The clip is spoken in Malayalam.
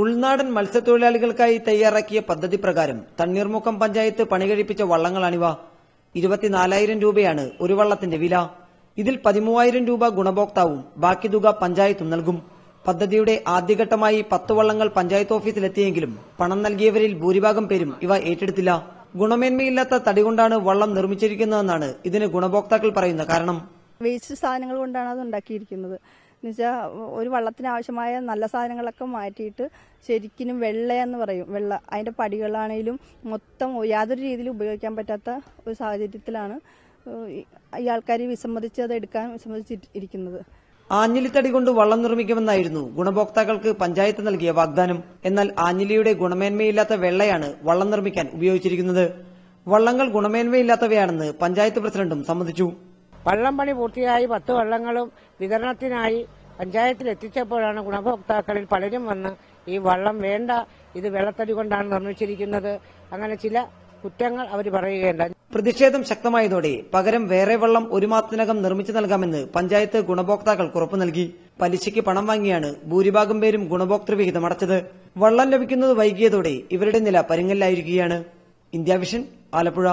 ഉൾനാടൻ മത്സ്യത്തൊഴിലാളികൾക്കായി തയ്യാറാക്കിയ പദ്ധതി പ്രകാരം തണ്ണീർമുക്കം പഞ്ചായത്ത് പണികഴിപ്പിച്ച വള്ളങ്ങളാണിവ. ഇരുപത്തിനാലായിരം രൂപയാണ് ഒരു വള്ളത്തിന്റെ വില. ഇതിൽ പതിമൂവായിരം രൂപ ഗുണഭോക്താവും ബാക്കി തുക പഞ്ചായത്തും നൽകും. പദ്ധതിയുടെ ആദ്യഘട്ടമായി പത്ത് വള്ളങ്ങൾ പഞ്ചായത്ത് ഓഫീസിലെത്തിയെങ്കിലും പണം നൽകിയവരിൽ ഭൂരിഭാഗം പേരും ഇവ ഏറ്റെടുത്തില്ല. ഗുണമേന്മയില്ലാത്ത തടി കൊണ്ടാണ് വള്ളം നിർമ്മിച്ചിരിക്കുന്നതെന്നാണ് ഇതിന് ഗുണഭോക്താക്കൾ പറയുന്ന കാരണം. വേസ്റ്റ് സാധനങ്ങൾ കൊണ്ടാണ് അത് ഉണ്ടാക്കിയിരിക്കുന്നത്. എന്നുവെച്ചാൽ ഒരു വള്ളത്തിന് ആവശ്യമായ നല്ല സാധനങ്ങളൊക്കെ മാറ്റിയിട്ട് ശരിക്കും വെള്ള എന്ന് പറയും. വെള്ള അതിന്റെ പടികളാണെങ്കിലും മൊത്തം യാതൊരു രീതിയിലും ഉപയോഗിക്കാൻ പറ്റാത്ത ഒരു സാഹചര്യത്തിലാണ് ഈ ആൾക്കാർ വിസമ്മതിച്ച് അത് എടുക്കാൻ വിസമ്മതിച്ചിരിക്കുന്നത്. ആഞ്ഞിലിത്തടി കൊണ്ട് വള്ളം നിർമ്മിക്കുമെന്നായിരുന്നു ഗുണഭോക്താക്കൾക്ക് പഞ്ചായത്ത് നൽകിയ വാഗ്ദാനം. എന്നാൽ ആഞ്ഞിലിയുടെ ഗുണമേന്മയില്ലാത്ത വെള്ളയാണ് വള്ളം നിർമ്മിക്കാൻ ഉപയോഗിച്ചിരിക്കുന്നത്. വള്ളങ്ങൾ ഗുണമേന്മയില്ലാത്തവയാണെന്ന് പഞ്ചായത്ത് പ്രസിഡന്റും സമ്മതിച്ചു. വള്ളം പണി പൂർത്തിയായി പത്ത് വള്ളങ്ങളും വിതരണത്തിനായി പഞ്ചായത്തിൽ എത്തിച്ചപ്പോഴാണ് ഗുണഭോക്താക്കളിൽ പലരും വന്ന് ഈ വള്ളം വേണ്ട ഇത് വെള്ളത്തടി കൊണ്ടാണ് നിർമ്മിച്ചിരിക്കുന്നത്. അങ്ങനെ ചില കുറ്റങ്ങൾ അവർ പറയുകയുണ്ട് പ്രതിഷേധം ശക്തമായതോടെ പകരം വേറെ വള്ളം ഒരു മാസത്തിനകം നിർമ്മിച്ചു നൽകാമെന്ന് പഞ്ചായത്ത് ഗുണഭോക്താക്കൾ ഉറപ്പു നൽകി. പലിശയ്ക്ക് പണം വാങ്ങിയാണ് ഭൂരിഭാഗം പേരും ഗുണഭോക്തൃ വിഹിതം അടച്ചത്. വള്ളം ലഭിക്കുന്നത് വൈകിയതോടെ ഇവരുടെ നില പരുങ്ങലിലായിരിക്കുകയാണ്. India vision Alappuzha.